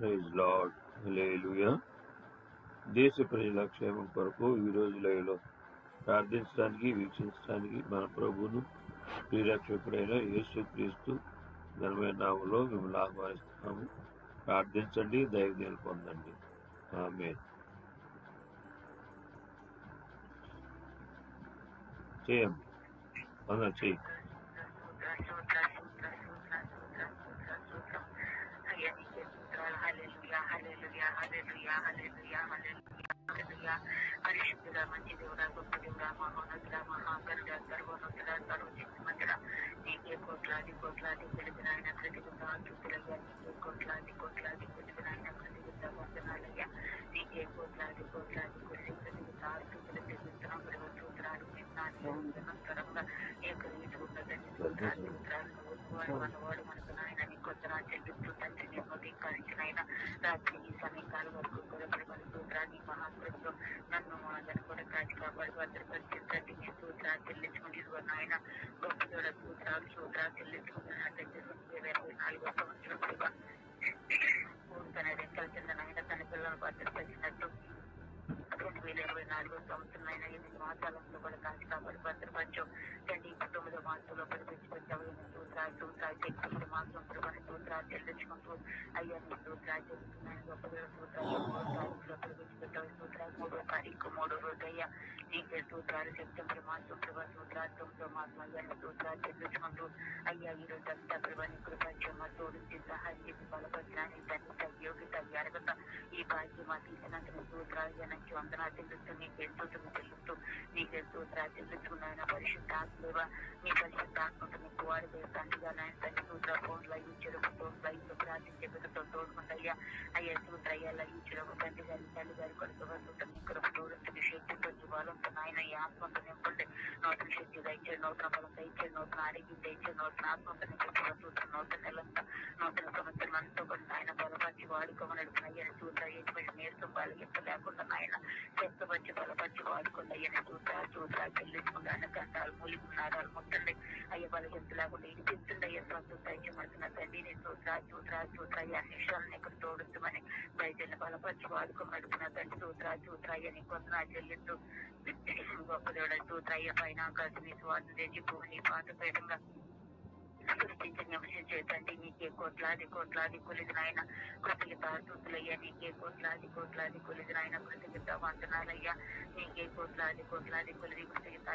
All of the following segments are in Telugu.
ప్రైజ్ లాడ్ హల్లెలూయా దేశ ప్రజల క్షేమం కొరకు ఈ రోజు ప్రార్థించడానికి వీక్షించడానికి మన ప్రభువును ప్రియరక్షకుడైన యేసు క్రీస్తు ఘనమైన నామంలో మిమ్మల్ని ఆహ్వానిస్తున్నాము. ప్రార్థించండి దైవదేలు పొందండి. ఆమె చేయండి. వందన చేయి పరిశుద్ధుల మంచి దేవుడా గొప్ప దేవుడా మహోన్నతుల మహాగరుడ సర్వోన్నతుల సర్వశక్తిమంతుడ నీకే కోట్లాది కోట్లాది వెలుగున ఆయన ప్రతిగుంద నీకే కోట్లాది కోట్లాది వెలుగున ఆయన ప్రతిగుంద వందనాలయ్యా నీకే కోట్లాది కోట్లాది కొద్ది ప్రతిగుంద ఆకృతులు తిరుగుతున్నాం సూత్రాలు నిన్నంతరంగా ఏకరీతి మనవాడు మనకు నాయన నీ కొత్త రాజ్యం చెప్తూ తండ్రి నిర్మలీకరించిన ఆయన రాత్రి ఈ సమీకాల వరకు కొరపడి మన సూత్రాన్ని మహాకృతం నన్ను మాదని కూడా కాచి కాపాడి భద్రపరిచిందండి నీ సూత్రాలు చెల్లించుకుంటే నాయన గొప్ప దూడ సూత్రాలు సూత్రాలు చెల్లించుకుంటున్నట్లయితే ఇరవై నాలుగో సంవత్సరం కూడా తన రెక్కల కింద నాయన తన పిల్లలను భద్రపరిచినట్టు రెండు వేల ఇరవై నాలుగో సంవత్సరం అయిన ఎనిమిది మాసాలలో కూడా కాచి కాబట్టి భద్రపరచు తండ్రి తొమ్మిదో మాసంలో పరిపించబడ్డావు ఎన్ని సూత్రాలు సూత్రాలు చెక్కి మాసం ప్రభాని సూత్రాలు చెల్లించుకుంటూ అయ్యా నీ సూత్రాలు చెల్లిస్తున్నాయి గొప్ప సూత్రాలు మూడో తారీఖులో పరిపించబడ్డావు సూత్రాలు మూడో తారీఖు మూడో రోజు అయ్యా నీకే సూత్రాలు సెప్టెంబర్ మాసం ప్రభా సూత్రాలు తొమ్మిదో మాసం అయ్యా నీ సూత్రాలు చెల్లించుకుంటూ అయ్యా ఈ రోజు అంతా ప్రభాని కృపంచమ్మ తోడించి సహాయం చేసి బలపరచడానికి తండ్రి తగ్యోగి తగ్గారగత ఈ బాధ్యమ తీసినందుకు సూత్రాలు నుంచి వందనాలు చెల్లిస్తూ నీకు ఎంతో చెల్లిస్తూ నీకు ఎంతో చెల్లించుకున్నాయన పరిశుద్ధ ఆత్మేవ నీ పరిశుద్ధ ఆత్మతో నీకు వాడి తండ్రిగా నాయన తండ్రి సూత్ర ఫోన్లో ఈ చెరుకు ఫోన్లో ఈ ప్రార్థించే బిడ్డతో తోడుకుంటయ్యా అయ్యా సూత్ర అయ్యాల ఈ చెరుకు తండ్రి గారి తల్లి గారి కొడుకు సూత్ర నీకు తోడుతుంది శక్తితో జీవాలంతో నాయన ఈ ఆత్మతో నింపండి నూతన శక్తి దయచేది నూతన బలం దయచేది నూతన ఆరోగ్యం దయచేది నూతన ఆత్మతో నింపి సూత్ర నూతన నెలంతా నూతన సంవత్సరం అంతా కూడా నాయన బలపరిచి వాడుకోమని అయ్యా సూత్ర ఎటువంటి నీరసం బాలింపు లేకుండా నాయన ఎంత మంచి బలపరిచి వాడుకోండి అయ్యా సూత్ర సూత్ర చెల్లించుకుంటే అన్న గంటాలు మూలికి నారాలు ముట్టండి అయ్యా బలహీనత లేకుండా ఇది చెప్తుండే అయ్యా స్వస్థత దయచేయమంటున్న తండ్రి నేను సూత్ర సూత్ర సూత్ర అయ్యా నిషాలను ఇక్కడ తోడుతామని బయటని బలపరిచి వాడుకోమని అడుగుతున్న తండ్రి సూత్ర సూత్ర అయ్యా నీ కొంత నా చెల్లిస్తూ గొప్ప దేవుడు సూత్ర అయ్యా పైన ఆకాశం నీ స్వార్థం తెచ్చి భూమి నీ పాత పీఠంగా సృష్టించి నివసించే నీకే కోట్లాది కోట్లాది కొలిది నాయన కృతజ్ఞత స్థుతులయ్యా నీకే కోట్లాది కోట్లాది కొలిది నాయన కృతజ్ఞత వందనాలయ్యా నీకే కోట్లాది కోట్లాది కొలిది కృతజ్ఞత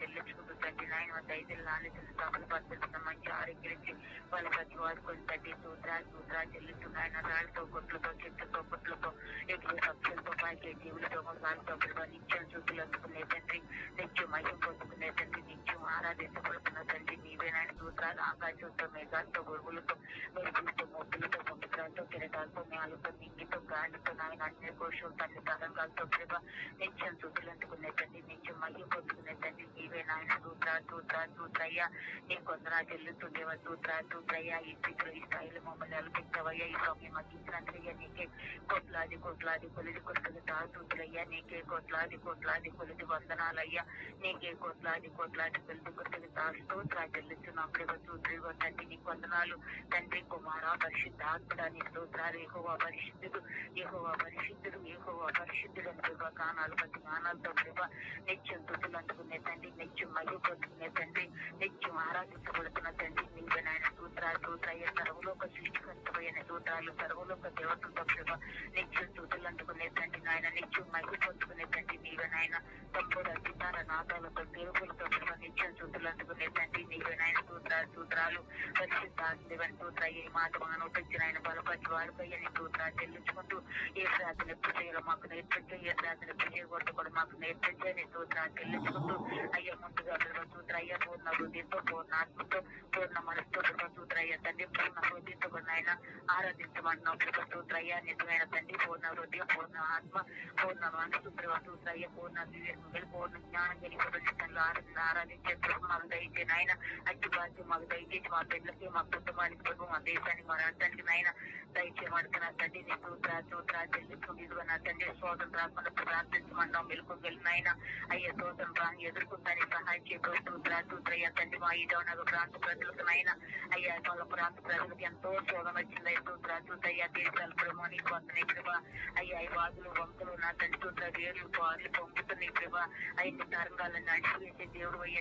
చెల్లించుకుంటూ తండ్రి నాయన దైదులు నాలుగు స్థాపన పద్ధతున్న మంచి ఆరోగ్యం వాళ్ళ ప్రతి వాడుకొని తండ్రి సూత్రా సూత్రా చెల్లిస్తున్నాయన రాళ్ళతో కొట్లతో చెట్లతో కొట్లతో ఎట్లు పక్షులతో పాకే జీవులతో మొదలతో నిత్యం చూపులు అందుకునే తండ్రి నిత్యం మయం పొందుకునే తండ్రి నిత్యం ఆరాధించబడుతున్న తండ్రి నీవేనాయన సూత్రాలు. ఆకాశంతో మేఘాలతో గొడుగులతో మెరుగులతో మొబ్బులతో సముద్రాలతో కిరటాలతో నేలతో నింగితో గాలితో నాయన అన్ని కోశం తల్లి తరంగాలతో ప్రభ నిత్యం చూపులు అందుకునే తండ్రి నిత్యం మయం పొందుకునే తండ్రి నీవే నాయన దూత్రా దూత్రా దూత్రయ్యా. నీ కొందరా చెల్లుతుండేవా దూత్రా దూత్రయ్యా. ఈ స్థితిలో ఈ స్థాయిలో మమ్మల్ని అలపెట్టవయ్యా ఈ స్వామి మగ్గించినట్లయ్యా నీకే కోట్లాది కోట్లాది కొలిది కొట్టుకు తాగుతుందయ్యా నీకే కోట్లాది కోట్లాది కొలిది వందనాలయ్యా. నీకే కోట్లాది కోట్లాది కొలిది కొడుకులు తాస్తోత్ర చెల్లుతున్నాం ప్రభు సూత్రుడు తండ్రి నీకు వందనాలు. తండ్రి కుమార పరిశుద్ధ ఆత్మడా నీ స్తోత్రాలు ఎక్కువ పరిశుద్ధుడు ఎక్కువ పరిశుద్ధుడు ఎక్కువ పరిశుద్ధుడు అని ప్రభా గానాలు ప్రతి గానాలతో ప్రభా నిత్య తుతులు అందుకునే తండ్రి. నిత్యం మయ్య పొందుకునే తండ్రి. నిత్యం ఆరాధించబడుతున్న తండ్రి. నీవే నాయన సూత్రాలు సూత్రయ్య సర్వలోక సృష్టికర్తమైన సూత్రాలు సర్వలోక దేవతలతో ప్రభ నిత్యం తుతులు అందుకునే తండ్రి నాయన. నిత్యం మయ్య పొందుకునే తండ్రి నీవే నాయన. తప్పుడు అధికార నాదాలతో దేవులతో ప్రభా నిత్యం తుతులు అందుకునే తండ్రి నీవే నాయన. సూత్రాలు సూత్రాలు పరిశుద్ధాత్మని సూత్రయ్య ఏ మాట మనం తెచ్చిన ఆయన బలపరిచి వాడిపోయి సూత్రాలు చెల్లించుకుంటూ ఏ ప్రార్థన ఎప్పుడు చేయాలో మాకు నేర్పించే. ఏ ప్రార్థన ఎప్పుడు చేయకూడదు కూడా మాకు నేర్పించే నీ సూత్రాలు చెల్లించుకుంటూ అయ్యా ముందుగా ప్రభా సూత్ర అయ్యా పూర్ణ హృదయంతో పూర్ణ ఆత్మతో పూర్ణ మనసుతో ప్రభా సూత్ర అయ్యా తండ్రి పూర్ణ హృదయంతో ఆయన ఆరాధించమంటున్నాం ప్రభా సూత్ర అయ్యా నిజమైన తండ్రి పూర్ణ హృదయం పూర్ణ ఆత్మ పూర్ణ మనసు ప్రభా సూత్ర అయ్యా పూర్ణ వివేకం పూర్ణ జ్ఞానం కలిగి ప్రదర్శనలో ఆరాధన ఆరాధించే మాకు దయచేసి ఆయన అట్టి బాధ్యం మాకు దయచేసి మా పిల్లలకి మా కుటుంబానికి ప్రభు మా దేశానికి మా రాష్ట్రానికి నాయన దయచేయమంటున్నా తండ్రి. నీ సూత్ర సూత్ర చెల్లించుకుంటూ నా తండ్రి శోధన రాకుండా ప్రార్థించమన్నాం మెలకు వెళ్ళినాయన అయ్యా శోధన రాని ఎదుర్కొందని సహాయం చేయబోతూ సూత్ర తండ్రి మా ఈడో నాకు ప్రాంత ప్రజలకు నాయన అయ్యా వాళ్ళ ప్రాంత ప్రజలకు ఎంతో శోధన వచ్చింది. అయ్యా సూత్ర దేశాలు ప్రభు నీ వస్తున్నాయి ప్రభా. అయ్యా ఈ వాదులు వంతులు నా తండ్రి సూత్ర వేర్లు పాలు పంపుతున్నాయి ప్రభా. అయ్యి తరంగాలను నడిచివేసే దేవుడు అయ్యా.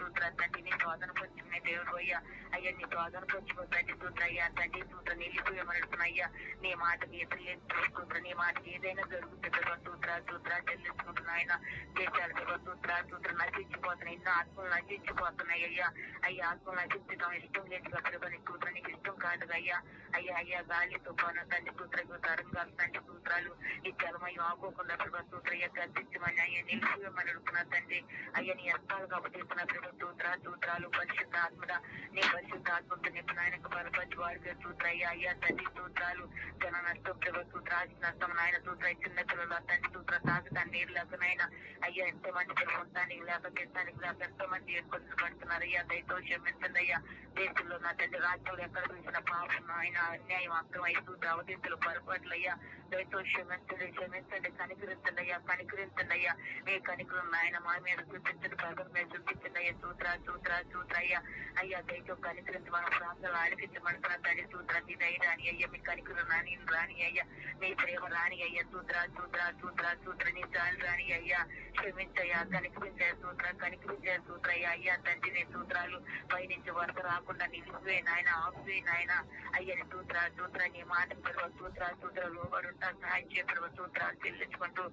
సూత్ర తండ్రి నీ శోధన పొచ్చుకునే దేవుడు అయ్యా. అయ్యా నీ శోధన పొచ్చుకో తండ్రి సూత్ర తండ్రి సూత్ర నిలిపివేయమనుకున్న అయ్యా. నీ మాటకి ఎదురు సూత్ర నీ మాటకి ఏదైనా జరుగుతుంది ప్రభా సూత్ర సూత్ర చెల్లించుకుంటున్నాయన దేశాలు ప్రభా సూత్ర సూత్ర నశించిపోతున్నాయి. ఎన్నో ఆత్మలు నశించిపోతున్నాయి. అయ్యా అయ్యా ఆత్మలు నశించడం ఇష్టం లేదు ప్రభా నీ సూత్ర నీకు ఇష్టం కాదు అయ్యా. అయ్యా అయ్యా గాలి తుఫాను తండ్రి కూతురు తరంగాలు తండ్రి కూతురాలు ఈ జలమయం ఆకోకుండా ప్రభా సూత్ర అయ్యా గర్తించమని అయ్యా నిలిపివేయమని అడుగుతున్నా తండ్రి. అయ్యా నీ అర్థాలు కాబట్టి ఇస్తున్న ప్రభా సూత్ర సూత్రాలు పరిశుద్ధ ఆత్మద. నీ పరిశుద్ధ ఆత్మతో నిపుణ ఆయనకు బలపరిచి వారికి సూత్ర అయ్యా అయ్యా తండ్రి సూత్రాలు. జన నష్టం ప్రభా సూత్ర ఆది నష్టం నాయన సూత్ర చిన్న పిల్లలు తండ్రి సూత్ర తాగుతాను నీరు లేకనైనా అయ్యా ఎంత ఎంతో మంది పిల్లలు ఉంటానికి లేక తీర్థానికి లేక ఎంతో మంది ఇబ్బందులు పడుతున్నారు అయ్యా దయతో క్షమించండి అయ్యా దేశంలో నా తండ్రి రాజ్యంలో ఎక్కడ చూసిన పాపం. ఆయన అన్యాయం అక్రమ ఐదు అవధితులు పొరపాట్లు అయ్యా దయతో క్షమించండి క్షమించండి కనికరించండి అయ్యా కనికరించండి అయ్యా మీ కనికరం ఆయన మా మీద చూపించండి. పగల మీద చూపించండి అయ్యా సూత్ర సూత్ర సూత్ర అయ్యా అయ్యా దయతో కనికరించి మన ప్రాంతాలు ఆడిపించమంటున్నా తండ్రి సూత్ర మీ దయ రాని అయ్యా. మీ కనికరం రాని రాని అయ్యా. మీ ప్రేమ రాని అయ్యా. సూత్ర సూత్ర సూత్ర సూత్ర నీ చాలు రాని అయ్యా. క్షమించ క్షమించయ్యా విజయ సూత్ర కనికరించే సూత్ర. అయ్యా అయ్యా తండ్రి నీ సూత్రాలు పైనుంచి వరద రాకుండా నిలిచివే నాయన ఆపువే నాయన. అయ్యని సూత్ర సూత్ర నీ మాట సూత్ర సూత్ర లోబడుంటా సహాయం చేయబడువ సూత్రాలు చెల్లించుకుంటూ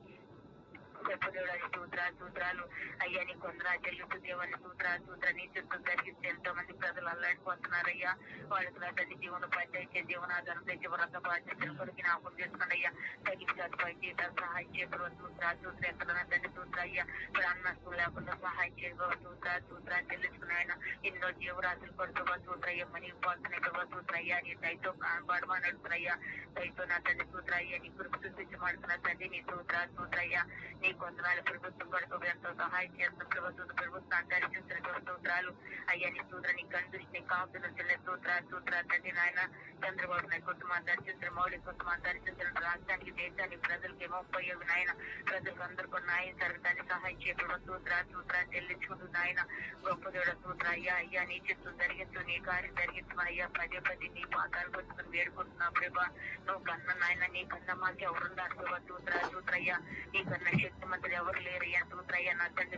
చెప్పదేవుడు సూత్ర సూత్రాలు అయ్యా నీ కొందరు చెల్లుతూ దేవాన్ని సూత్ర సూత్ర నీ చుట్టూ జరిగిస్తే ఎంతో మంది ప్రజలు అల్లాడిపోతున్నారు అయ్యా వాళ్ళకి నా తల్లి జీవన పంచాయితీ జీవనాధారం తెచ్చి వ్రత బాధ్యతలు కొరికి నాకు చేసుకోండి అయ్యా తగిన పనిచేయడం సహాయం చేయబడు సూత్ర సూత్ర ఎక్కడ తండ్రి సూత్ర అయ్యా. ప్రాణ లేకుండా సహాయం చేయబడు సూత్ర సూత్ర తెలుసుకున్నాయన ఎన్నో జీవరాశులు పడుతున్న సూత్ర అయ్యా మనీ పోతున్నాయి కదా సూత్ర అయ్యా నీ దయతో కానబడమని అడుగుతున్నాయ్యా దయతో నా తండ్రి సూత్ర అయ్యా. నీ గురుకు చూపించి మాడుతున్న తండ్రి నీ సూత్ర సూత్ర అయ్యా. నీ కొందనాలు ప్రభుత్వం కొరకు ఎంతో సహాయం చేస్తున్న ప్రభుత్వం ప్రభుత్వం దర్శించిన సూత్రాలు. అయ్యా నీ సూత్ర నీ కందుష్ నీ కాపుతున్న చెల్లె సూత్ర సూత్ర తండ్రి నాయన చంద్రబాబు నాయుడు కుటుంబాన్ని దర్శించిన మౌలిక కుటుంబాన్ని దర్శించిన రాష్ట్రానికి దేశానికి ప్రజలకి ఏమో ఉపయోగం నాయన. ప్రజలకు అందరికీ న్యాయం జరగడానికి సహాయం చేయడం సూత్ర సూత్ర చెల్లించుకుంటూ నాయన. గొప్ప దేవుడ సూత్ర. అయ్యా అయ్యా నీ చిత్తు జరిగించు నీ కార్యం జరిగించమని అయ్యా పదే పదే నీ పాకాలు పట్టుకుని వేడుకుంటున్నా ప్రభా. నువ్వు కన్న నాయన నీ కన్న మాకు ఎవరున్నారు ప్రభా. సూత్ర సూత్రయ్యా నీ కన్న శక్తి శక్తిమంతులు ఎవరు లేరయ్యా సూత్ర అయ్యా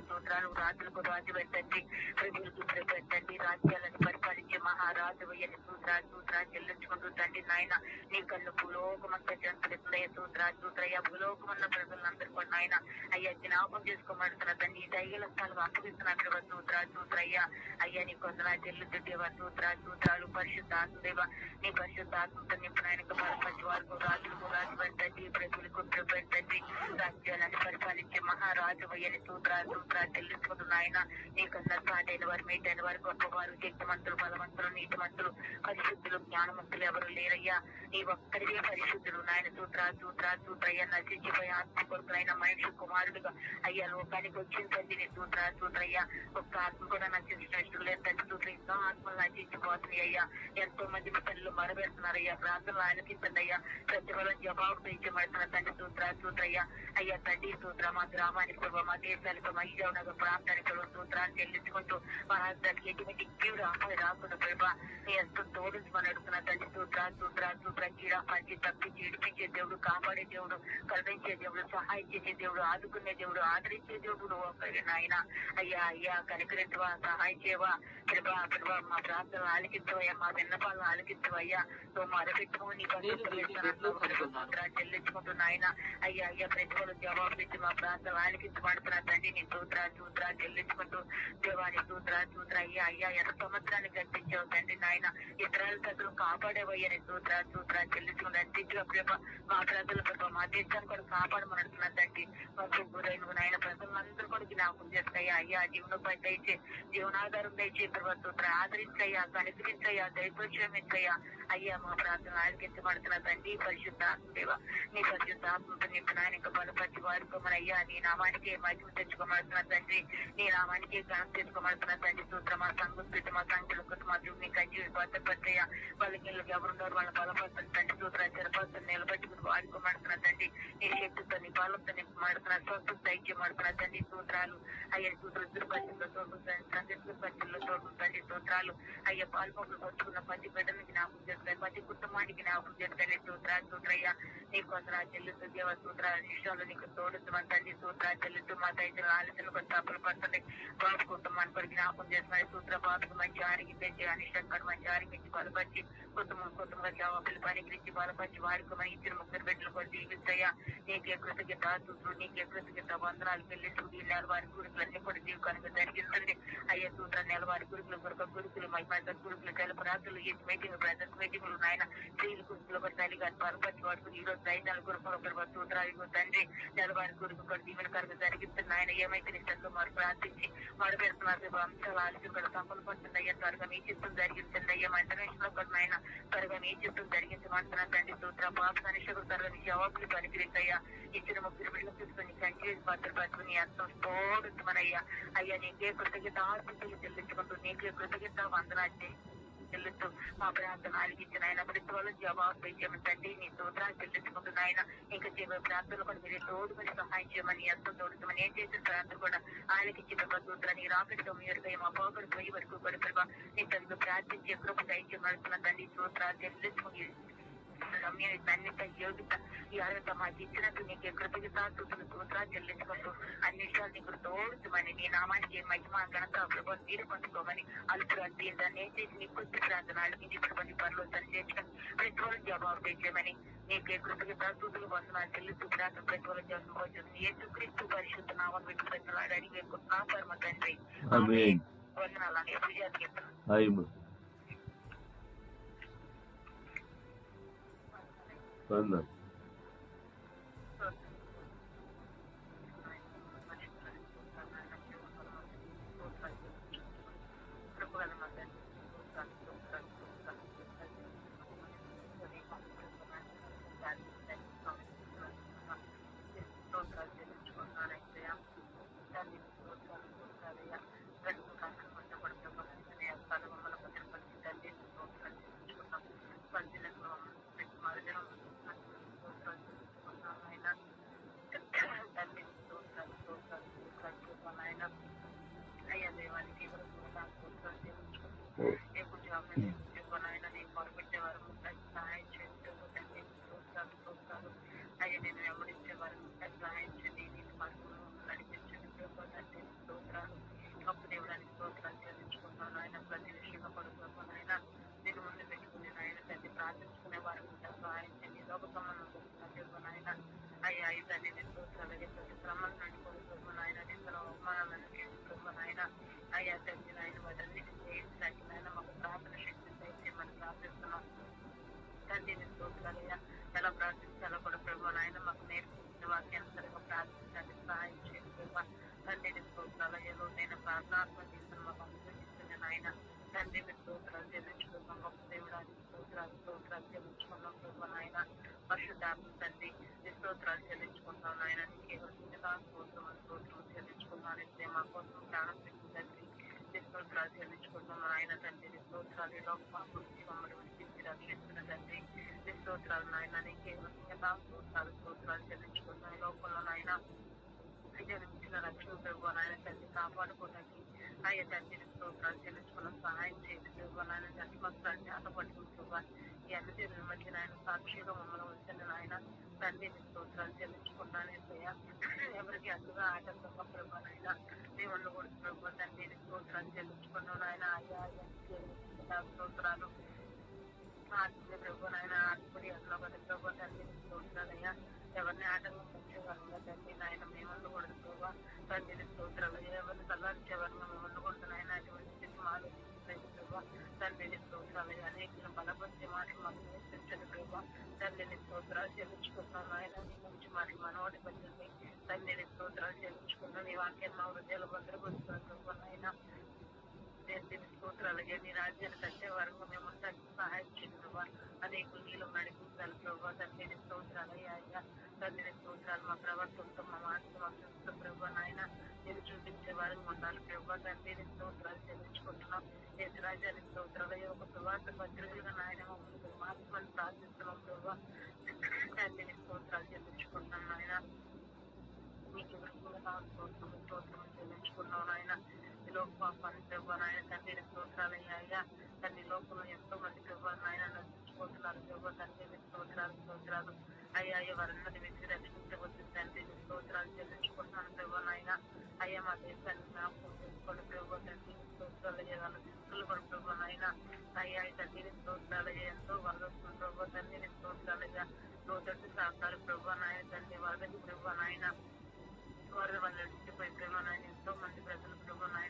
సూత్రాలు రాజులకు రాజు పెట్టండి. ప్రజలకు పెట్టండి. రాజ్యాలను పరిపాలించే మహారాజు అయ్యని సూత్రాలు సూత్రాలు చెల్లించుకుంటూ తండ్రి నాయన నీ కన్ను భూలోకమంతా చెంతలిస్తుందయ్య సూత్రాలు సూత్రయ్య భూలోకమన్న ప్రజలందరూ కూడా నాయన అయ్యా జ్ఞాపకం చేసుకోమంటున్నా తండ్రి ఈ దైగల స్థలం అప్పగిస్తున్నా ప్రభా సూత్రయ్య అయ్యా. నీ కొందరు చెల్లుతు దేవ సూత్రాలు పరిశుద్ధ ఆత్మదేవ నీ పరిశుద్ధ ఆత్మతో నింపిన ఆయనకు బలపరిచి వారికి రాజులకు రాజు పెట్టండి. ప్రజలకు పెట్టండి. రాజ్యాలను పరిపాలించే మహారాజు అయ్యని సూత్రాలు సూత్రాలు చెల్లించుకుంటున్న నాయన నీ కన్నా సాటైన వారు మీటైన వారు గొప్పవారు శక్తిమంతులు బలవంతులు నీతిమంతులు పరిశుద్ధులు జ్ఞానవంతులు ఎవరు లేరయ్యా. నీ ఒక్కడికే పరిశుద్ధులు. నాయన సూత్రాలు సూత్రాలు సూత్రయ్య నశించిపోయి ఆత్మ కొరకులైన మనిషి కుమారుడుగా అయ్యా. లోకానికి వచ్చిన తండ్రి నీ సూత్రాలు సూత్రయ్య ఒక్క ఆత్మ కూడా నశించినట్టు లేదు తండ్రి సూత్ర ఎన్నో ఆత్మలు నశించిపోతున్నాయి అయ్యా. ఎంతో మంది తల్లు మరవేస్తున్నారయ్యా. ప్రార్థనలు ఆలకించండి అయ్యా. ప్రతిఫలం జవాబు ఇచ్చి మడుతున్న తండ్రి సూత్రాలు సూత్రయ్య అయ్యా. తండ్రి సూత్ర మా గ్రామానికి ప్రభావ మా దేశానికి మా ఈజావు నగర్ ప్రాంతానికి ప్రభు సూత్రాలు చెల్లించుకుంటూ మా రాష్ట్రానికి ఎటువంటి కీడు ఆపద రాకుండా ప్రభా నీ ఎంతో తోడించమని అడుగుతున్న తండ్రి సూత్ర సూత్ర సూత్ర కీడా పంచి తప్పించి ఇడిపించే దేవుడు కాపాడే దేవుడు కరుణించే దేవుడు సహాయం చేసే దేవుడు ఆదుకునే దేవుడు ఆదరించే దేవుడు నువ్వు ఒక్కడే నాయన. అయ్యా అయ్యా కనికరించవా సహాయం చేయవా? ప్రభా ప్రభా మా ప్రార్థనలు ఆలకించవయ్యా మా విన్నపాలను ఆలకించవయ్యా. నువ్వు మరపెట్టుకో నీ సూత్ర చెల్లించుకుంటూ నాయన. అయ్యా అయ్యా ప్రతిఫలం జవాబు మా మా ప్రార్థనలు ఆలకించబడుతున్నా తండ్రి నీ సూత్ర సూత్ర చెల్లించుకుంటూ దేవాని సూత్ర సూత్ర అయ్యా అయ్యా ఎంత సంవత్సరాన్ని గర్తించావు తండ్రి నాయన? ఇతరుల ప్రజలు కాపాడేవయ్యా నీ సూత్ర సూత్ర చెల్లించుకుని అందించిన ప్రభ. మా ప్రజల ప్రభ మా దేశాన్ని కూడా కాపాడమని తండ్రి. మాకు గురైన నాయన ప్రజలందరూ కూడా జ్ఞాపకం చేస్తాయా. అయ్యా జీవనోపాధి దయచే జీవనాధారం దయచే ప్రభా సూత్ర ఆదరించయ్యా కనిపించయ్యా దయచేమించయ్యా అయ్యా మా ప్రార్థన ఆలకించబడుతున్న తండ్రి పరిశుద్ధ దేవ. నీ పరిశుద్ధ ఆత్మతో నింపిన ఆయన ఇంకా బలపరిచి వాడుకోమని అయ్యా నీ నామానికి మహిమ తెచ్చుకోమడుతున్న తండ్రి. నీ నామానికి ఘనం తెచ్చుకోమడుతున్న తండ్రి. సూత్ర మా సంఘస్థితి మా సంఖ్యలకు మా మీ కంచి భద్రపరిచయ్యా వాళ్ళకి ఎవరున్నారు వాళ్ళ బలపడుతుంది తండ్రి సూత్ర చెరపడుతుంది నిలబెట్టుకుని వాడుకోమంటున్నా తండ్రి. నీ శక్తితో నీ బలంతో నీ మాడుతున్నా సొంత దైత్యం మాడుతున్నా తండ్రి. సూత్రాలు అయ్యా సూత్ర దుర్పత్తుల్లో తోడుతుంది తండ్రి దుర్పత్తుల్లో తోడుతుంది సూత్రాలు అయ్యా పాల్పొక్కులు పంచుకున్న ప్రతి బిడ్డని జ్ఞాపకం చేస్తాయి. ప్రతి కుటుంబానికి జ్ఞాపకం చేస్తాయి. సూత్రాలు సూత్రయ్యా నీ కొందరు చెల్లుతూ దేవ సూత్రాల విషయంలో నీకు తోడుతున్నాను తల్లి సూత్రాలు చెల్లుతూ మా దైత్యం ఆలోచనలు కొంత తప్పులు పడుతుంది బాబు కుటుంబాన్ని కూడా జ్ఞాపకం చేస్తున్నాయి సూత్ర బాబుకు మంచి ఆరోగ్యం తెచ్చి అనిష్టం మంచి ఆరోగించి బలపరిచి కుటుంబం కుటుంబ జవాబులు పనికిరించి బలపరిచి వారికి మన ఇచ్చిన ముగ్గురు బిడ్డలు కూడా జీవిస్తాయా నీకే కృతజ్ఞత సూత్రుడు నీకే కృతజ్ఞత వందనాలు పెళ్ళి చూడి నెలవారి గురుకులన్నీ కూడా జీవితానికి జరిగిస్తుంది అయ్యే సూత్ర నెలవారి గురుకులు కొరకు గురుకులు పెద్ద గురుకులు తెలుపు రాత్రులు ఈ మీటింగ్ బ్రదర్స్ మీటింగ్లు నాయన స్త్రీలు గురుకులు కూడా తల్లి గారు బలపరిచి వాడుకుని ఈ రోజు రైతాల గురుకులు ఒకరు సూత్రాలు తండ్రి. నెలవారి గురుకు కూడా దీవెనకరంగా జరిగిస్తుంది ఆయన ఏమైతే నిజంగా మరి ప్రార్థించి మరి పెడుతున్నారు అంశాలు ఆలోచన కూడా తప్పులు పడుతుంది అయ్యా త్వరగా మీ చిత్తం జరిగించండి అయ్యా మా ఇంటర్నేషనల్లో కూడా నాయన త్వరగా మీ చిత్తం జరిగించమంటున్నా తండ్రి సూత్ర బాబు కనిషకు త్వరగా నీ జవాబులు పనికిరిందయ్యా ఇచ్చిన ముగ్గురు బిడ్డలు తీసుకొని కంటి భద్రపరుచుకుని ఎంతో తోడుతున్నారయ్యా అయ్యా నీకే కృతజ్ఞత ఆశిస్తులు చెల్లించుకుంటూ నీకే కృతజ్ఞత వందనాన్ని చెల్లిస్తూ మా ప్రార్థన అడిగించిన ఆయన ప్రతిఫలం జవాబు చేయమని నీ సూత్రాలు చెల్లించుకుంటున్న ఆయన ఇంకా చేయబోయే ప్రార్థనలు కూడా మీరు తోడుమని సహాయం చేయమని ఎంతో తోడుతామని ఏం చేసిన ప్రార్థన కూడా ఆలకించి ప్రభా సూత్ర నీ రాకడితో మీరు మా పోగడు పోయి వరకు కూడా ప్రభా నీ తనకు ప్రార్థించే కృప దయచేయమడుతున్న తండ్రి సూత్రాలు చెల్లించుకుని రమ్య ధన్యత యోగిత ఈ అర్హత మాకు ఇచ్చినట్టు నీకు కృతజ్ఞత స్థుతులు స్తోత్రాలు చెల్లించుకుంటూ అన్ని విషయాలు నీకు తోడుతామని నీ నామానికి మహిమ ఘనత ప్రభు తీరు పంచుకోమని అలుపురు అంటే దాన్ని ఏం చేసి నీ కొద్ది ప్రార్థన అడిగించి ఇప్పుడు పనులు తను చేర్చుకొని ప్రతిఫలం జవాబు తెచ్చామని నీకే కృతజ్ఞత స్థుతులు వందనాలు చెల్లిస్తూ ప్రార్థన ప్రతిఫలం జవాబు యేసుక్రీస్తు పరిశుద్ధ నామం పెట్టి ప్రజలాడి అడిగి వేసుకుంటున్నా పరమ తండ్రి. వందనాలు ఎప్పుడు చేస్తాను ఆమెన్ వందనాలు ప్రార్థనాత్మ చేసిన మాకు అనుగ్రహించిన నాయన తండ్రి మీరు స్తోత్రాలు చెల్లించుకున్నాం గొప్ప దేవుడానికి స్తోత్రాలు స్తోత్రాలు చెల్లించుకున్నాం ప్రభు నాయన పరిశుద్ధాత్మ తండ్రి మీ స్తోత్రాలు చెల్లించుకుంటాం నాయన నీకే వచ్చిన స్తోత్రం స్తోత్రం చెల్లించుకున్నాను ఇస్తే మా కోసం ప్రాణం తండ్రి నీ స్తోత్రాలు చెల్లించుకుంటాం ఆయన తండ్రి మీ స్తోత్రాలు ఈ లోక మమ్మల్ని విడిపించి రక్షిస్తున్న తండ్రి నీ స్తోత్రాలు నాయన నీకే వచ్చిన స్తోత్రాలు స్తోత్రాలు చెల్లించుకుంటాం ఈ నాయన రక్షణ ప్రభు నాయన తండ్రి కాపాడుకోవడానికి అయ్యా తండ్రి స్తోత్రాలు చెల్లించుకున్న సహాయం చేయండి ప్రభు నాయన తండ్రి మాకు ఈ అన్ని తీరుల మధ్య నాయన సాక్షిగా మమ్మల్ని ఉంచండి నాయన తండ్రి స్తోత్రాలు చెల్లించుకున్నాను అయ్యా. ఎవరికి అడ్డుగా ఆటంకం ప్రభు నాయన దేవుళ్ళు కూడా ప్రభు. తండ్రి స్తోత్రాలు చెల్లించుకున్నాను నాయన. అయ్యా అయ్యా స్తోత్రాలు. ఆత్మీయ ప్రభు నాయన ఆత్మీయ అన్న ప్రభు తండ్రి స్తోత్రాలయ్యా ఎవరిని ఆటంకం వచ్చేవారు తండ్రి నాయన మేము కూడా ప్రభు తండ్రి స్తోత్రాలు. ఎవరిని తల్లార్చేవారు మేము కూడా నాయన అటువంటి స్థితి ఆలోచించలేదు ప్రభు తండ్రిని స్తోత్రాలు. అనేక బలపరిచే మాట మాకు నేర్పించండి ప్రభు. తండ్రిని స్తోత్రాలు ఆయన నీ గురించి మాట మనవాడి పద్ధతి తండ్రిని స్తోత్రాలు చెల్లించుకున్నాను నీ వాక్యం మా హృదయాలు భద్రపరుస్తున్నాను నాయన. దేవుని స్తోత్రాలు. నీ రాజ్యాన్ని కట్టే వరకు మేము ఉండడానికి సహాయం చేసినవా అనేక నీళ్ళు నడిపించాలి ప్రభావ తండ్రిని స్తోత్రాలు అయ్యా తండ్రిని స్తోత్రాలు మా ప్రవర్తనతో మా మాటతో మా చూస్తూ ప్రభావ నాయన. నేను చూపించే వారికి ఉండాలి ప్రభావ తండ్రిని స్తోత్రాలు చెల్లించుకుంటున్నాం. దేశ రాజ్యాన్ని స్తోత్రాలు అయ్యా. ఒక సువార్త పత్రికలుగా నాయన మమ్మల్ని ప్రార్థిస్తున్నాం ప్రభావ తండ్రిని స్తోత్రాలు చెల్లించుకుంటున్నాం నాయన. మీకు విడుదల స్తోత్రం స్తోత్రం చెల్లించుకున్నాం నాయన. ఈ లోక పాపాన్ని ప్రభావ నాయన తండ్రిని స్తోత్రాలు తండ్రి లోపల ఎంతో మంది ప్రభావ నాయన నశించుకుంటున్నారు ప్రభావ తండ్రిని స్తోత్రాలు స్తోత్రాలు. అయ్యా అయ్యా వారందరి వ్యక్తి రక్షించవచ్చు తండ్రిని స్తోత్రాలు చెల్లించుకుంటున్నాను అయ్యా మా దేశాన్ని జ్ఞాపకం చేసుకోండి ప్రభావ తండ్రిని స్తోత్రాలు అయ్యా వాళ్ళ దిక్కులు కూడా ప్రభావ నాయన. అయ్యా ఈ తండ్రిని స్తోత్రాలు ఎంతో వరదొస్తుంది ప్రభావ తండ్రిని స్తోత్రాలు అయ్యా నాయన. తండ్రి వరదకి ప్రభు నాయన. వరద వల్ల నడిచిపోయి ప్రభావ నాయన. ఎంతో మంది ప్రజలు ప్రభు నాయన.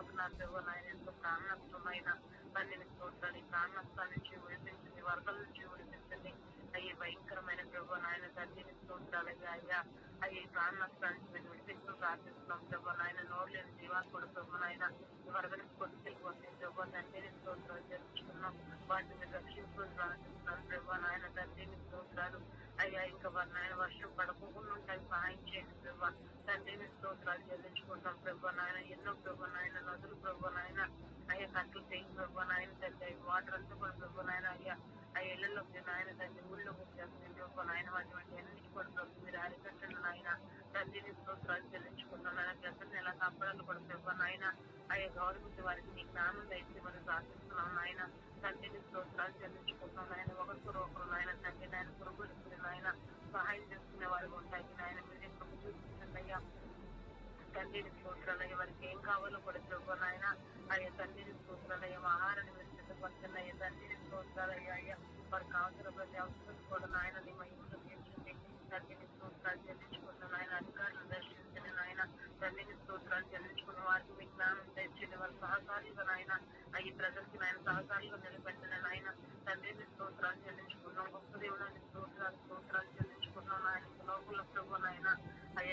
నష్టపోతున్నారు ప్రభావ నాయన ఎంతో ప్రాణ నష్టమైన తండ్రిని స్తోత్రాలు ఈ ప్రాణ నష్టాల నుంచి విడిపించింది వరదల నుంచి విడిపించింది అయ్యే భయంకరమైన ప్రభావ నాయన తండ్రిని స్తోత్రాలు అయ్యా. అయ్యా అయ్యే ప్రాణ నష్టానికి మేము విడిపిస్తూ ప్రార్థిస్తున్నాం ప్రభావ నాయన. నోరు లేని జీవాలు కూడా ప్రభావ నాయన. ఈ వరదని కొట్టుకెళ్ళిపోతుంది ప్రభావ తండ్రిని స్తోత్రాలు జరుపుకున్నాం వాటిని రక్షించుకుని ప్రార్థిస్తున్నాం ప్రభావ నాయన. తండ్రిని స్తోత్రాలు అయ్యా ఇంకా వారి నాయన వర్షం పడకుండా ఉంటాయి. సహాయం చేయండి ప్రభావ తండ్రిని స్తోత్రాలు చెల్లించుకుంటాం ప్రభావ నాయన. ఎన్నో ప్రభావ నాయన నదులు ప్రభావ నాయన. అయ్యా కట్లు చేయి ప్రభావ నాయన తండ్రి వాటర్ అంతా కూడా ప్రభావ నాయన. అయ్యా ఆ ఇళ్ళలో నాయన తండ్రి ఊళ్ళో వచ్చేస్తుంది ప్రభావ నాయన వాటి వాటి కూడా ప్రభు మీరు అరికట్టండి నాయన. తండ్రిని స్తోత్రాలు చెల్లించుకుంటాం నాయన. ప్రజలను ఎలా కాపాడాలి కూడా ప్రభావ నాయన. అయ్యా గౌరవించి వారికి మీ జ్ఞానం దయచి మనం ప్రార్థిస్తున్నాం నాయన. తండ్రిని స్తోత్రాలు చెల్లించుకుంటున్నాం నాయన. ఒకరికొరు ఒకరు నాయన తండ్రి నాయన పురుగులు నాయన సహాయం చేసుకునే వారు ఉంటాయి. నాయన మీరు కృప చూపించండి తండ్రిని స్తోత్రాలయ్య వారికి ఏం కావాలో కూడా ప్రభు నాయన అయ్యా తండ్రిని స్తోత్రాలయ్య ఆహారాన్ని మీరు సిద్ధపరచండి. అయ్యా తండ్రిని స్తోత్రాలయ్య అయ్యా వారికి కావాల్సిన ప్రతి అవసరం కూడా నాయన నీ మహిమలో తీర్చండి. తండ్రిని స్తోత్రాలు చెల్లించుకున్న నాయన అధికారులు దర్శించండి నాయన. తండ్రిని స్తోత్రాలు చెల్లించుకున్న వారికి మీ జ్ఞానం తెచ్చండి వారి సహకారిగా నాయన అయ్యి ప్రజలకి నాయన సహకారిగా నిలబెట్టండి నాయన. తండ్రిని స్తోత్రాలు చెల్లించుకున్నాం గొప్ప దేవుని స్తోత్రాలు స్తోత్రాలు చెల్లించుకున్నాం నాయన లోపల ప్రభు నాయన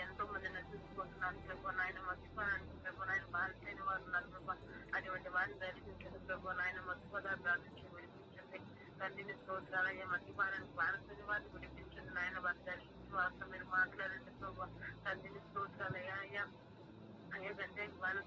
ఎంతో మంది నశించుకుంటున్నారు ప్రభు నాయన మర్చిపోవడానికి ప్రభు నాయన బాధితైన వారు ఉన్నారు ప్రభు అటువంటి వారిని దర్శించండి ప్రభు నాయన మత్తు పదార్థాల విడిపించండి తండ్రిని స్తోత్రాలు అయ్యే మద్యపానానికి బాధితుని వారిని విడిపించండి నాయన వారిని దర్శించి వారితో మీరు మాట్లాడండి ప్రభు తండ్రిని స్తోత్రాలు అయ్యా. అయ్యా అయ్యా గంజాయి బాలు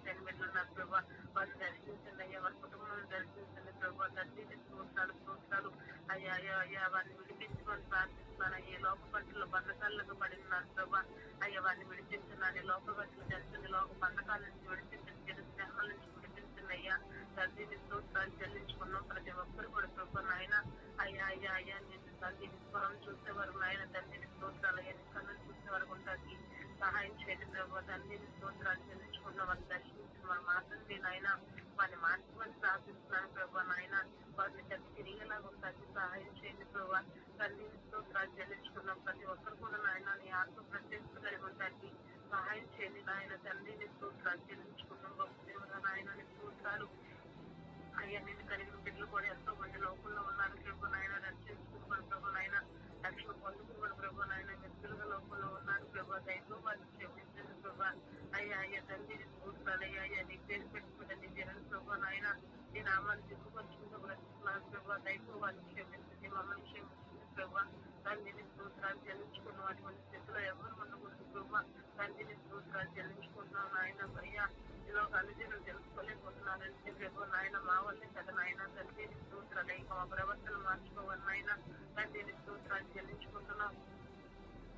ఉన్నారు ప్రభా. వారిని దర్శించండి అయ్యా వారి కుటుంబం దర్శించండి ప్రభా. తండ్రిని చూస్తాడు చూస్తాడు అయ్యా అయ్యా అయ్యా వారిని విడిపించుకొని ప్రార్థిస్తున్నాను అయ్యే లోక పట్టుల బంధకాలకు పడినారు ప్రభా. అయ్యా వారిని విడిపించున్నాను లోక పట్టులు తెలుస్తుంది లోక బంధకాల నుంచి విడిపించండి చెడు స్నేహాల నుంచి విడిపించండి అయ్యా. తండ్రిని చెల్లించుకున్నాం ప్రతి ఒక్కరు కూడా ప్రభా నాయన. అయ్యా అయ్యా అయ్యా నేను తండ్రి స్వరం చూసే వరకు నాయన తల్లిని చూస్తాను అయ్యా కన్ను చూసే వరకు ఉంటాను సహాయం చేయండి ప్రభు తండ్రి స్తోత్రాలు చెల్లించుకున్న వారిని దర్శించి మా మాట్లాడి నాయన వారిని మార్చుకొని ప్రార్థిస్తున్నాను ప్రభు నాయన. వారిని తగ్గి తిరిగేలాగా ప్రతి సహాయం చేయండి ప్రభు. తల్లి స్తోత్రాలు చెల్లించుకున్నాం ప్రతి ఒక్కరు కూడా నాయన నీ ఆత్మ ప్రత్యేకత కలిగి ఉంటానికి సహాయం చేయండి నాయన. తండ్రిని స్తోత్రాలు చెల్లించుకున్నాం గొప్ప దేవుడు నాయన స్తోత్రాలు అయ్యా నేను కలిగిన బిడ్డలు కూడా ఎంతో మంది లోకంలో ఉన్నారు ప్రభు నాయన. రక్షించుకుని ప్రభు నాయన రక్షణ పొందుకుని ప్రభు నాయన వ్యక్తులుగా లోకంలో ఉన్నారు ప్రభు దైవం వారిని క్షమించండి ప్రభు అయ్యా అయ్యా తండ్రి చూస్తాను అయ్యా అయ్యా నీ పేరు పెట్టుకుంటే జనం ప్రభు నాయన నీ నామాన్ని దిక్కుపరుచుకుంటూ బ్రతుకున్నాను ప్రభు దైవం వారిని క్షమించండి మమ్మల్ని క్షమించండి ప్రభు తండ్రిని స్తోత్రాలు చెల్లించుకున్న అటువంటి స్థితిలో ఎవరు ఉండకూడదు ప్రభు తండ్రిని స్తోత్రాలు చెల్లించుకుంటున్నాను నాయన అయ్యా ఇలా అనుజనులు తెలుసుకోలేకపోతున్నారంటే ప్రభు నాయన మా వల్లే కదా నాయన తండ్రిని స్తోత్రాలు ఇంకా మా ప్రవర్తన మార్చుకోవాలి నాయన తండ్రిని స్తోత్రాలు చెల్లించుకుంటున్నాం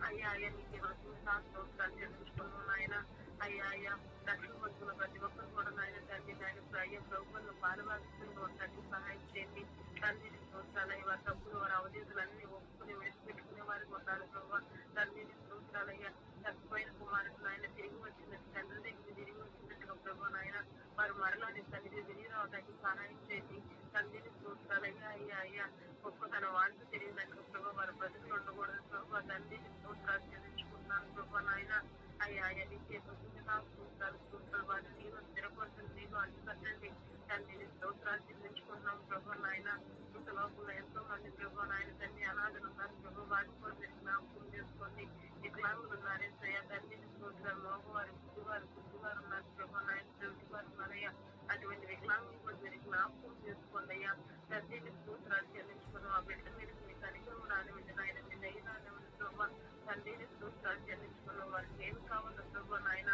అయ్యా అయ్యా నీకు వస్తున్న స్తోత్రాలు చెల్లించుకున్నాం నాయన అయ్యా అయ్యా. రక్షణ వస్తున్న ప్రతి ఒక్కరు కూడా నాయన తండ్రి నాయన అయ్యా ప్రభుత్వంలో పారవాల్సిందిగా తండ్రి సహాయం చేయండి. తండ్రిని స్తోత్రాలు వారి తప్పులు వారి అవధీతులన్నీ ఒప్పుకుని విడిచిపెట్టుకునే వారికి ఉండాలి ప్రభావ తండ్రిని స్తోత్రాలు తప్పిపోయిన కుమారుడు నాయన తిరిగి వచ్చినట్టు తండ్రి దగ్గర తిరిగి వచ్చినట్టుగా ప్రభు నాయన వారు మరలా నీ తండ్రి తిరిగి రావడానికి సహాయం చేసి తండ్రిని స్తోత్రాలు అయ్యా అయ్యా గొప్ప తన వాళ్ళు తెలియనట్టు ప్రభు వారి బ్రతుకులు ఉండకూడదు ప్రభు తండ్రిని స్తోత్రాలు చెల్లించుకుంటున్నాను ప్రభు నాయన. అయ్యా అయ్యా నీకే స్తోత్రాలు స్తోత్రాలు వారిని నీవు స్థిరపరచండి నీవు అడ్డుకట్టండి తండ్రిని స్తోత్రాలు చెల్లించుకుంటున్నాం ప్రభు నాయన ఇంత లోపల ఎంతో మంది ప్రభు నాయన తండ్రి అనాథలు ఉన్నారు ప్రభు వారి కూడా జ్ఞాపకం చేసుకోండి వికలాంగులు ఉన్నారు ఏసయ్యా తండ్రిని స్తోత్రాలు మగవారు బుద్ధివారు బుద్ధివారు ఉన్నారు ప్రభు నాయన చెవిటివారు ఉన్నారయ్యా అటువంటి వికలాంగులు కూడా మీరు జ్ఞాపకం చేసుకోండి అయ్యా తండ్రిని స్తోత్రాలు చెల్లించుకున్నాం ఆ బిడ్డ మీద మీ కనికరం రానివ్వండి నాయన మీ దయ రానివ్వండి ప్రభు తండ్రి స్తోత్రాలు చెల్లించుకున్న వారికి ఏం కావాలో ప్రభు నాయన.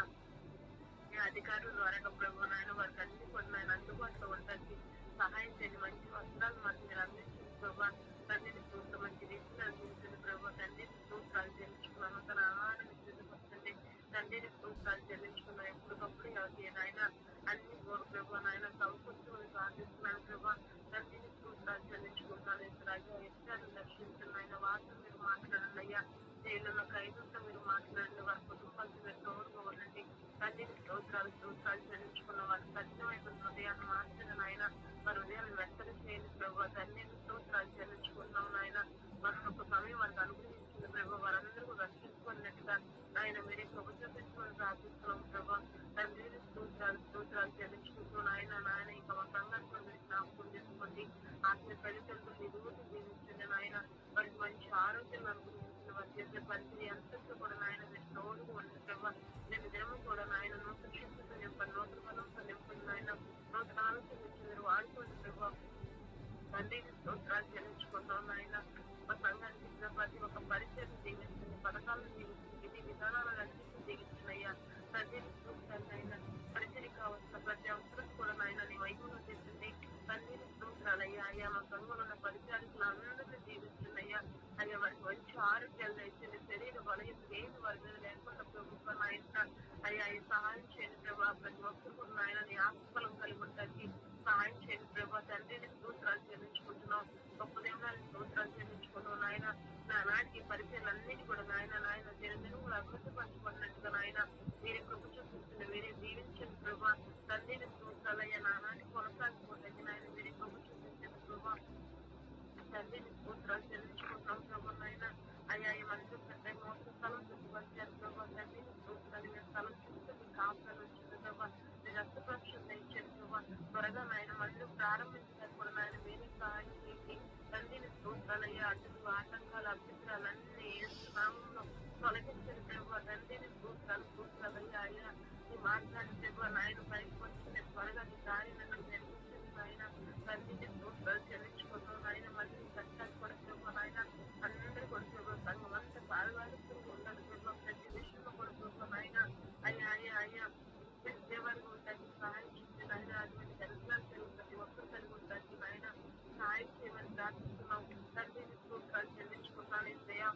మీ అధికారుల ద్వారా ప్రభు నాయన వారికి అన్ని కొన్ని నాయన అందుబాటులో ఉండడానికి సహాయం చేయండి మంచి వస్త్రాలు మాకు మీరు అందించింది ప్రభా. తండ్రిని మంచి రీతిని అందించండి ప్రభు. తండ్రిని స్తోత్రాలు చెల్లించుకున్నాను. తన ఆహారం చూసుకొస్తుంటే తండ్రిని స్తోత్రాలు చెల్లించుకున్నాను ఎప్పటికప్పుడు ఎవరికి నాయన అన్ని కోరు నాయన సమకూర్చుకుని ప్రార్థిస్తున్నాను ప్రభా. తండ్రిని స్తోత్రాలు చెల్లించుకుంటున్నాను. ఇతర ఎక్కడ దర్శించిన ఆయన వార్త మీరు మాట్లాడండి అయ్యా. జైలున్న ఖైదులతో మీరు మాట్లాడండి వారి కుటుంబాలతో మీరు తోడుకోవాలండి తండ్రిని స్తోత్రాలు స్తోత్రాలు చెల్లించుకున్న వారి సత్యమైన హృదయాన్ని మార్చిన నాయన వారి హృదయాన్ని వెత్తలు చేయండి ప్రభా తండ్రిని స్తోత్రాలు చెల్లించుకుంటున్నాం నాయన. మనం ఒక సమయం వారికి అనుగ్రహించింది ప్రభా. వారందరూ రక్షించుకున్నట్టుగా ఆయన మీరే ప్రభు చూపించుకొని ప్రార్థిస్తున్నాం ప్రభా. తండ్రిని స్తోత్రాలు స్తోత్రాలు చెల్లించుకుంటున్నాం ఆయన నాయన ఇంకా మా సంఘటన మీరు జ్ఞాపకం చేసుకోండి. ఆత్మ తల్లిదండ్రులు జీవించండి నాయన. వారికి మంచి ఆరోగ్యం అనుగ్రహించిన వారు చేసే పరిస్థితి అంతస్తు కూడా నాయన మీరు తోడుగా ఉండి ప్రభా నేను దినము కూడా నాయన నూతన శక్తితో నింపండి నూతన బలంతో నింపండి నాయన. నూతన ఆలోచన ఇచ్చి మీరు వాడుకోండి ప్రభా. తండ్రిని స్తోత్రాలు చెల్లించుకుంటాం నాయన. మా సంఘానికి ఇచ్చిన ప్రతి ఒక్క పరిచయం జీవిస్తుంది పథకాలను జీవిస్తుంది విధి విధానాలను అన్నింటినీ జీవిస్తున్నాయ్యా తండ్రిని స్తోత్రాలు నాయన పరిచయం కావాల్సిన ప్రతి అవసరం కూడా నాయన నీ వైపులో చేస్తుంది తండ్రిని స్తోత్రాలయ్యా అయ్యా. మా సంఘంలో ఉన్న పరిచారికలు అందరినీ జీవిస్తున్నాయ్యా అయ్యా వారికి ఆరోగ్యాలు ఇచ్చింది శరీర బలహీన దేని వారి లేకుండా ప్రభుత్వ నాయన అయ్యా ఈ సహాయం చేయండి ప్రభావ ప్రతి ఒక్కరు నాయన నీ ఆత్మఫలం కలిగి ఉండడానికి సహాయం చేయండి ప్రభా. తండ్రిని స్తోత్రాలు చెల్లించుకుంటున్నాం. గొప్ప దేవుడాన్ని స్తోత్రాలు చెల్లించుకుంటున్నాం. నాయన నా నాటికి పరిచయాలు అన్నిటి కూడా నాయన నాయన దినదిన కూడా అభివృద్ధి పరచుకున్నట్టుగా నాయన మీరే కృప చూపిస్తుంది మీరే దీవించండి ప్రభా. తండ్రిని స్తోత్రాలయ్యా నా నాటి కొనసాగిపోతుంది నాయన మీరే కృప చూపించండి ప్రభా తండ్రిని స్తోత్రాలు చెల్లించుకుంటున్నాం ప్రభా నాయన అయ్యా ఈ మనుషులు పెద్ద మోసం స్థలం చుట్టుపరిచారు ప్రభా తండ్రిని స్తోత్రాలు మీరు స్థలం చుట్టూ మీ కాపులను వచ్చింది ప్రభా మీ రక్త పక్షులు ఇచ్చారు ప్రభా త్వరగా నాయన మళ్ళీ ప్రారంభించినప్పుడు నాయన వేరే సహాయం చేసి తండ్రిని స్తోత్రాలయ్యా అడ్డులు ఆటంకాలు అభ్యంతరాలన్నీ ఏసునామంలో తొలగించండి ప్రభా తండ్రిని స్తోత్రాలు స్తోత్రాలయ్యా అయ్యా. ఈ మాట్లాడి ప్రభా నాయన పైకి వచ్చిన త్వరగా నీ దారి నన్ను నిర్మించండి నాయన తండ్రిని స్తోత్రాలు చెల్లించుకుంటున్నాం నాయన మళ్ళీ కష్టాలు కూడా ప్రభా నాయన అందరూ కూడా ప్రభా సంఘం అంతా పాల్గొడుతూ ఉండాలి ప్రభా ప్రతి విషయంలో కూడా ప్రభా నాయన అయ్యా అయ్యా అయ్యా దేవానికి ఉంటానికి సహాయం చేయండి నాయన అటువంటి దరిద్రాలు కలిగి ప్రతి ఒక్కరు కలిగి ఉంటానికి నాయన సహాయం చేయమని ప్రార్థిస్తున్నాం తండ్రిని స్తోత్రాలు చెల్లించుకుంటాను దయా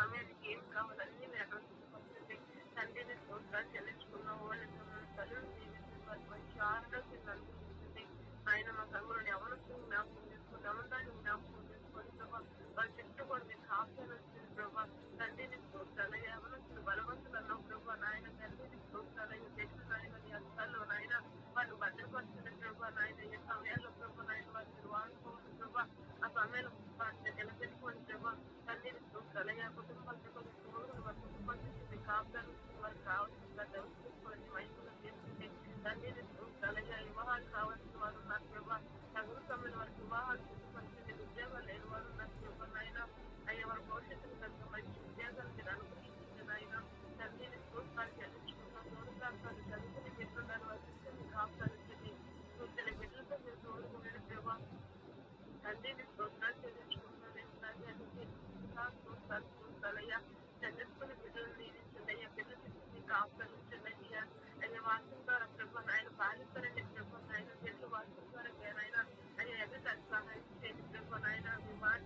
స్వామి సమయానికి ఏం కావాలని మీరు అక్కడ చూసుకొస్తుంది తండ్రిని స్తోత్రాలు చెల్లించుకున్నాం వాళ్ళని తల్లిని జీవిస్తున్నారు మంచి ఆరోగ్యం అనిపిస్తుంది ఆయన మా సంఘంలోని అవనస్తులు జ్ఞాపకం చేసుకోండి అమృతాన్ని జ్ఞాపకం చేసుకొని ప్రభా వాళ్ళ చుట్టూ కూడా మీకు ఆప్యాయన వచ్చింది ప్రభావ తండ్రిని స్తోత్రాలు అవనస్తులు బలవంతులు అన్నావు ప్రభావ నాయన తండ్రిని స్తోత్రాలు దేశం నాయన నీ హస్తాల్లో నాయన వాళ్ళు భద్రపరుచున్న ప్రభా నాయన ఈ సమయాల్లో ప్రభా నాయన వారు మీరు వాడుకోవాలి ప్రభా ఆ సమయంలో వారిని నిలబెట్టుకోండి ప్రభా తండ్రిని స్తోత్రాలు అయ్యా కుటుంబాలతో కొన్ని తోడులు వారి కుటుంబాల నుంచి మీకు ఆప్యాయన వారికి కావాల్సిన దౌర్చుకోండి మైకులు చేసుకుంటే తండ్రిని స్తోత్రాలు అయ్యా వివాహాలు కావాల్సిన వారు ఉన్నారు ప్రభా తగులు సమయంలో వారికి వివాహాలు స్తోత్రాలు స్తోత్రాలయ్యా చంద్రస్కుని బిడ్డలు దీవించండి అయ్యా బిడ్డల శక్తిని కాపాడించండి అయ్యా అయ్యా వాసం ద్వారా ప్రభా నాయన బాధిస్తారండి ప్రభా. నాయన బిడ్డలు వాసం ద్వారా నాయన అయ్యా సహాయం చేయండి ప్రభు. ఆయన మీ మాట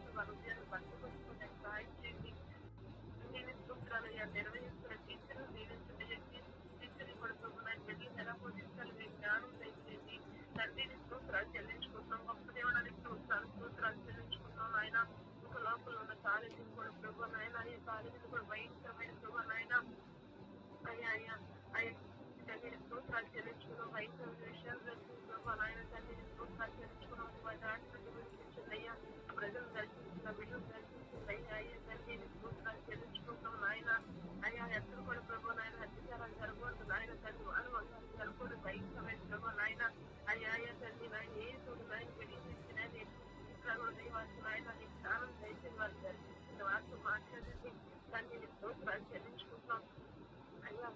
దర్శించిన వారితో స్తోత్రాలు అయ్యా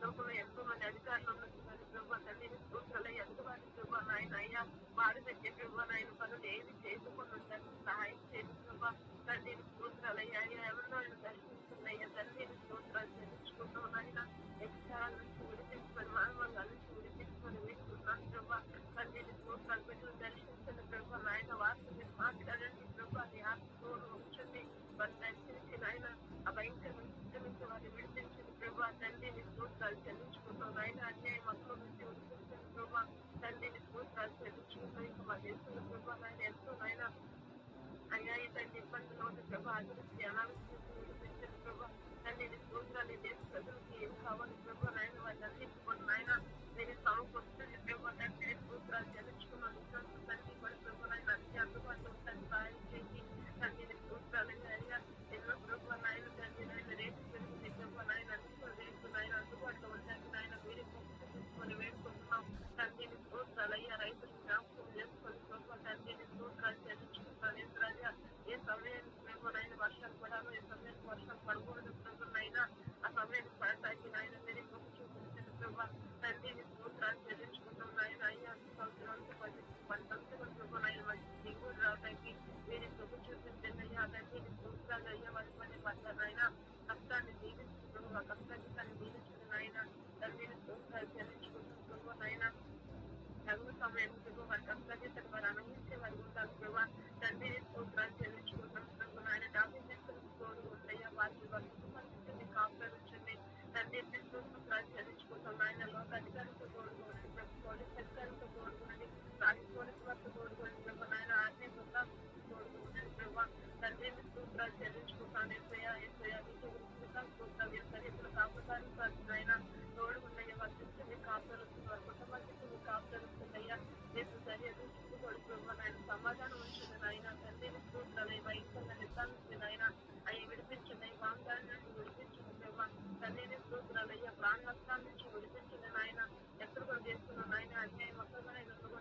లోకంలో ఎంతో మంది అధికారులు ఉన్నటువంటి ప్రభా స్తోత్రాలు ఎంత వారి నాయన అయ్యా నాయన పనులు ఏది చేసుకుని ఉంటారు సహాయం చేసి ప్రభా తండ్రిని స్తోత్రాలు అయ్యా ఎవరినో ఆయన దర్శిస్తున్నాయ్యా తండ్రిని స్తోత్రాలు ప్రభా తండ్రిని స్తోత్రాలు చెల్లించుకుంటాం నాయన అన్యాయం మొత్తం నుంచి ఉడిపించిన ప్రభా తండ్రిని స్తోత్రాలు చెల్లించుకుంటాం ఇంకా మా దేశంలో ప్రభా నాయన ఎంతో నాయన అన్యాయ తండ్రి ఇబ్బందులు ఉన్న ప్రభా అభివృద్ధి అనాభివృద్ధి విడిపించిన ప్రభా తండ్రిని స్తోత్రాలు దేశ ప్రజలకి ఏం కావాలి? సమయానికి ప్రభు వారి కష్టాన్ని తను వారు అనుభవించే సమాధానం ఉంచింది నాయన తండ్రిని స్తోత్రాలు వైద్యుల నిర్ధారించింది అవి విడిపించింది వాగ్దానం నుండి విడిపించింది ప్రభు తండ్రిని స్తోత్రాలు అయ్యా నుంచి విడిపించింది నాయన ఎక్కడ కూడా చేస్తున్నావు అన్యాయం మొత్తంగా ప్రభు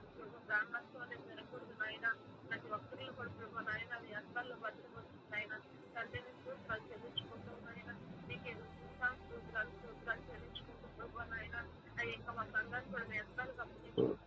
అనేది జరగకూడదు నాయన ప్రతి ఒక్కరిలో కూడా ప్రభు నాయన అది అర్థాల్లో భద్రపడుతుంది నాయన తండ్రిని స్తోత్రాలు చెల్లించుకుంటాం నాయన నీకే స్తోత్రాలు స్తోత్రాలు ప్రభు ఇంకా మా సంఘాన్ని కూడా మీ అర్థాలు అప్పగించుకుంటున్నాం